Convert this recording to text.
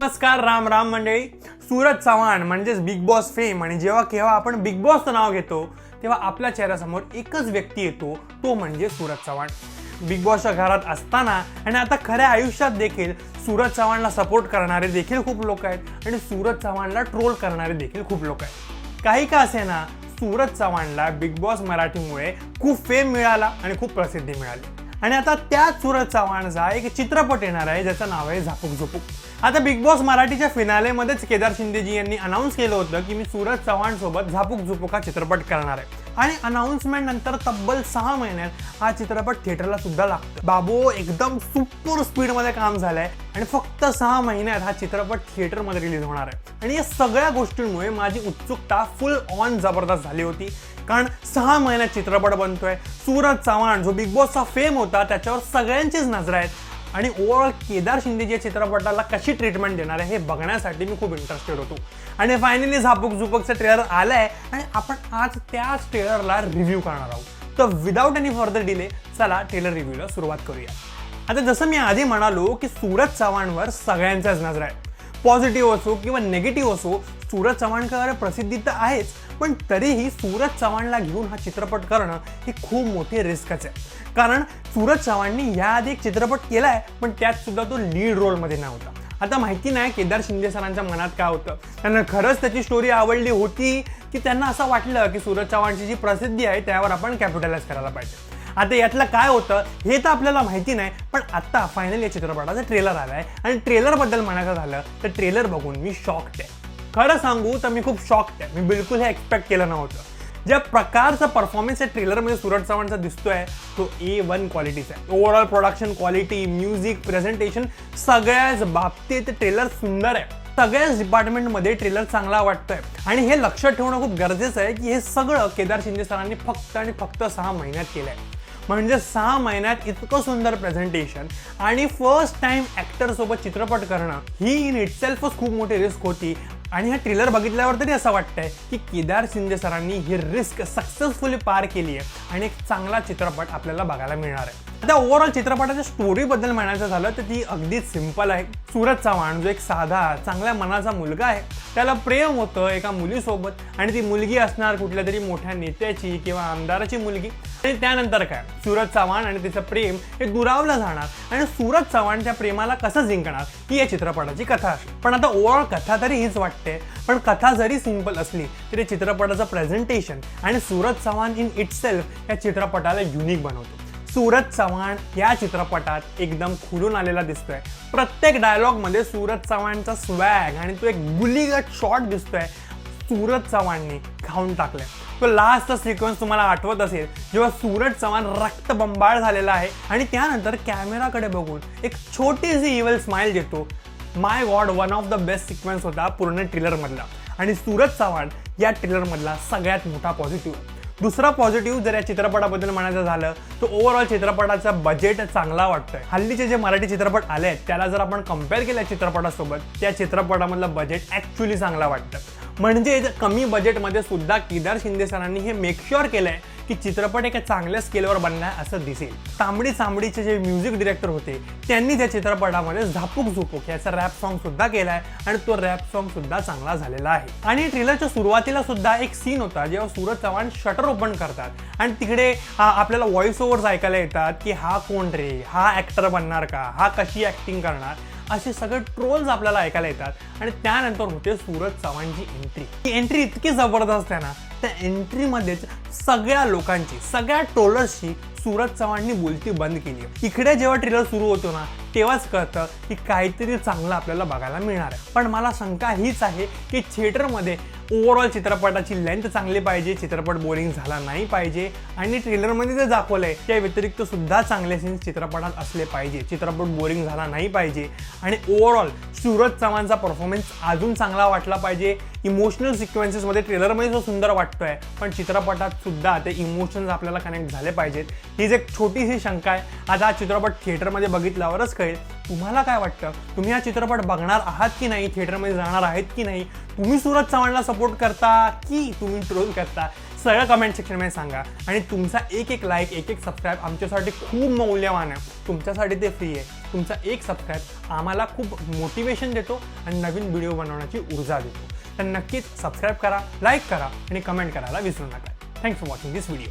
नमस्कार राम राम मंडळी. सूरज चव्हाण म्हणजेच बिग बॉस फेम आणि जेव्हा केव्हा आपण बिग बॉसचं नाव घेतो तेव्हा आपल्या चेहऱ्यासमोर एकच व्यक्ती येतो तो म्हणजे सूरज चव्हाण. बिग बॉसच्या घरात असताना आणि आता खऱ्या आयुष्यात देखील सूरज चव्हाणला सपोर्ट करणारे देखील खूप लोक आहेत आणि सूरज चव्हाणला ट्रोल करणारे देखील खूप लोक आहेत. काही का असे ना सूरज चव्हाणला बिग बॉस मराठीमुळे खूप फेम मिळाला आणि खूप प्रसिद्धी मिळाली. आणि आता त्याच सूरज चव्हाणचा एक चित्रपट येणार आहे ज्याचं नाव आहे झापूक झुपूक आता बिग बॉस मराठीच्या फिनालेमध्येच केदार शिंदेजी यांनी अनाऊन्स केलं होतं की मी सूरज चव्हाण सोबत झापूक झुपूक हा चित्रपट करणार आहे. आणि अनाऊन्समेंट नंतर तब्बल सहा महिन्यात हा चित्रपट थिएटरला सुद्धा लागतो बाबू एकदम सुपर स्पीडमध्ये काम झालंय आणि फक्त सहा महिन्यात हा चित्रपट थिएटरमध्ये रिलीज होणार आहे. आणि या सगळ्या गोष्टींमुळे माझी उत्सुकता फुल ऑन जबरदस्त झाली होती. कारण सहा महिन्यात चित्रपट बनतोय. सूरज चव्हाण जो बिग बॉसचा फेम होता त्याच्यावर सगळ्यांचीच नजर आहेत. आणि ओव्हरऑल केदार शिंदेच्या या चित्रपटाला कशी ट्रीटमेंट देणार आहे हे बघण्यासाठी मी खूप इंटरेस्टेड होतो. आणि फायनली झापूक झुपूकचं ट्रेलर आलंय आणि आपण आज त्याच ट्रेलरला रिव्ह्यू करणार आहोत. तर विदाऊट एनी फर्दर डिले चला ट्रेलर रिव्ह्यूला सुरुवात करूया. आता जसं मी आधी म्हणालो की सूरज चव्हाणवर सगळ्यांच्याच नजर आहे पॉझिटिव्ह असो किंवा निगेटिव्ह असो सूरज चव्हाणकर प्रसिद्धी तर आहेच पण तरीही सूरज चव्हाणला घेऊन हा चित्रपट करणं ही खूप मोठी रिस्कच आहे. कारण सूरज चव्हाणनी याआधी एक चित्रपट केला आहे पण त्यात सुद्धा तो लीड रोलमध्ये नव्हता. आता माहिती नाही केदार शिंदे सरांच्या मनात काय होतं. त्यांना खरंच त्याची स्टोरी आवडली होती की त्यांना असं वाटलं की सूरज चव्हाणची जी प्रसिद्धी आहे त्यावर आपण कॅपिटलाइज करायला पाहिजे. आता यातलं काय होतं हे तर आपल्याला माहिती नाही पण आता फायनल या चित्रपटाचा ट्रेलर आलाय. आणि ट्रेलरबद्दल म्हणायचं झालं तर ट्रेलर बघून मी शॉक्ड आहे. खरं सांगू तर मी खूप शॉक्ड आहे. मी बिलकुल हे एक्सपेक्ट केलं नव्हतं. ज्या प्रकारचा परफॉर्मन्स या ट्रेलरमध्ये सूरज चव्हाणचा दिसतोय तो ए वन क्वालिटीचा आहे. Overall production quality music presentation सगळ्याच बाबतीत ट्रेलर सुंदर आहे. सगळ्याच डिपार्टमेंटमध्ये ट्रेलर चांगला वाटतोय. आणि हे लक्षात ठेवणं खूप गरजेचं आहे की हे सगळं केदार शिंदे सरांनी फक्त आणि फक्त सहा महिन्यात केलं आहे म्हणजे सहा महिन्यात इतकं सुंदर प्रेझेंटेशन आणि फर्स्ट टाइम ॲक्टरसोबत चित्रपट करणं ही इन इटसेल्फच खूप मोठी रिस्क होती. आणि हा ट्रेलर बघितल्यावर तरी असं वाटतंय की केदार शिंदे सरांनी ही रिस्क सक्सेसफुली पार केली आहे आणि एक चांगला चित्रपट आपल्याला बघायला मिळणार आहे. आता ओव्हरऑल चित्रपटाच्या स्टोरीबद्दल म्हणायचं झालं तर ती अगदी सिंपल आहे. सूरज चव्हाण जो एक साधा चांगल्या मनाचा मुलगा आहे त्याला प्रेम होतं एका मुलीसोबत आणि ती मुलगी असणार कुठल्या तरी मोठ्या नेत्याची किंवा आमदाराची मुलगी. आणि त्यानंतर काय? सूरज चव्हाण आणि तिचं प्रेम हे दुरावलं जाणार. आणि सूरज चव्हाणच्या प्रेमाला कसं जिंकणार? ही या चित्रपटाची कथा असते पण आता ओव्हरऑल कथा तरी हीच वाटते. पण कथा जरी सिंपल असली तरी चित्रपटाचं प्रेझेंटेशन आणि सूरज चव्हाण इन इटसेल्फ या चित्रपटाला युनिक बनवतो. सूरज चव्हाण या चित्रपटात एकदम खुलून आलेला दिसतोय. प्रत्येक डायलॉगमध्ये सूरज चव्हाणचा स्वॅग आणि तो एक गुलीगट शॉट दिसतोय. सूरज चव्हाणने खाऊन टाकलाय. तो लास्टचा सिक्वेन्स तुम्हाला आठवत असेल जेव्हा सूरज चव्हाण रक्तबंबाळ झालेला आहे आणि त्यानंतर कॅमेराकडे बघून एक छोटीशी इव्हल स्माइल देतो. My God one of the best sequence होता पूर्ण ट्रेलरमधला आणि सूरज चव्हाण या ट्रेलरमधला सगळ्यात मोठा पॉझिटिव्ह दुसरा पॉझिटिव्ह जर या चित्रपटाबद्दल म्हणायचं झालं तर ओव्हरऑल चित्रपटाचा बजेट चांगला वाटतोय. हल्लीचे जे मराठी चित्रपट आले आहेत त्याला जर आपण कंपेअर केलं चित्रपटासोबत त्या चित्रपटामधलं बजेट ॲक्च्युली चांगला वाटतं. म्हणजे कमी बजेटमध्ये सुद्धा केदार शिंदे सरांनी हे मेक शुअर केलंय की चित्रपट एका चांगल्या स्केलवर बनलाय असं दिसेल. तांबडी चांबडीचे जे म्युझिक डिरेक्टर होते त्यांनी त्या चित्रपटामध्ये झापूक झुपूक याचा रॅप सॉन्ग सुद्धा केलाय आणि तो रॅप सॉन्ग सुद्धा चांगला झालेला आहे. आणि ट्रेलरच्या सुरुवातीला सुद्धा एक सीन होता जेव्हा सूरज चव्हाण शटर ओपन करतात आणि तिकडे आपल्याला व्हॉइस ओव्हर्स ऐकायला येतात की हा कोण रे? हा ऍक्टर बनणार का? हा कशी ऍक्टिंग करणार? असे सगळे ट्रोल्स आपल्याला ऐकायला येतात. आणि त्यानंतर होते सूरज चव्हाणची एंट्री ती एंट्री इतकी जबरदस्त आहे ना त्या एंट्रीमध्येच सगळ्या लोकांची सगळ्या ट्रोलर्सची सूरज चव्हाणनी बोलती बंद केली इकडे जेव्हा ट्रेलर सुरू होतो ना तेव्हाच कळतं की काहीतरी चांगलं आपल्याला बघायला मिळणार आहे. पण मला शंका हीच आहे की थिएटरमध्ये ओव्हरऑल चित्रपटाची लेंथ चांगली पाहिजे चित्रपट बोरिंग झाला नाही पाहिजे आणि ट्रेलरमध्ये जे दाखवलंय त्या व्यतिरिक्त सुद्धा चांगले सीन्स चित्रपटात असले पाहिजे. चित्रपट बोरिंग झाला नाही पाहिजे. आणि ओव्हरऑल सूरज चव्हाणचा परफॉर्मन्स अजून चांगला वाटला पाहिजे. इमोशनल सिक्वेन्सेसमध्ये ट्रेलरमध्ये जो सुंदर वाटतोय पण चित्रपटात सुद्धा ते इमोशन्स आपल्याला कनेक्ट झाले पाहिजेत. हीच एक छोटीशी शंका आहे आता हा चित्रपट थिएटरमध्ये बघितल्यावरच कळेल. तुम्हाला काय वाटतं? तुम्ही हा चित्रपट बघणार आहात की नाही? थिएटरमध्ये जाणार आहेत की नाही? तुम्ही सूरज चव्हाणला सपोर्ट करता की तुम्ही ट्रोल करता? सगळं कमेंट सेक्शनमध्ये सांगा. आणि तुमचा एक एक लाईक एक एक सबस्क्राईब आमच्यासाठी खूप मौल्यवान आहे. तुमच्यासाठी ते फ्री आहे. तुमचा एक सबस्क्राईब आम्हाला खूप मोटिवेशन देतो आणि नवीन व्हिडिओ बनवण्याची ऊर्जा देतो. तर नक्कीच सबस्क्राईब करा लाईक करा आणि कमेंट करायला विसरू नका. Thanks for watching this video